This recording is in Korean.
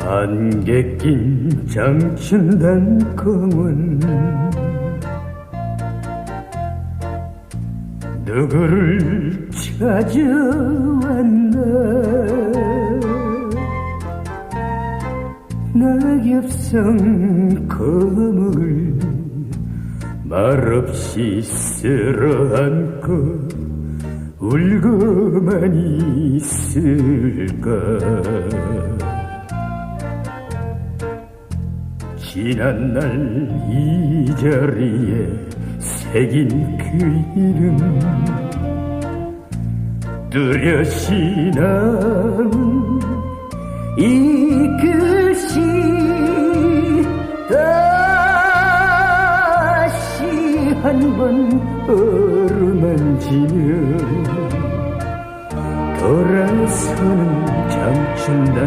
안개 낀 장춘단 공원 누구를 찾아왔나? 낙엽성 거목을 말없이 쓸어안고 울고만 있을까 지난 날 이 자리에 새긴 그 이름. 뚜렷이 남은 이 글씨 다시 한 번 어루만지며 돌아서는 장춘단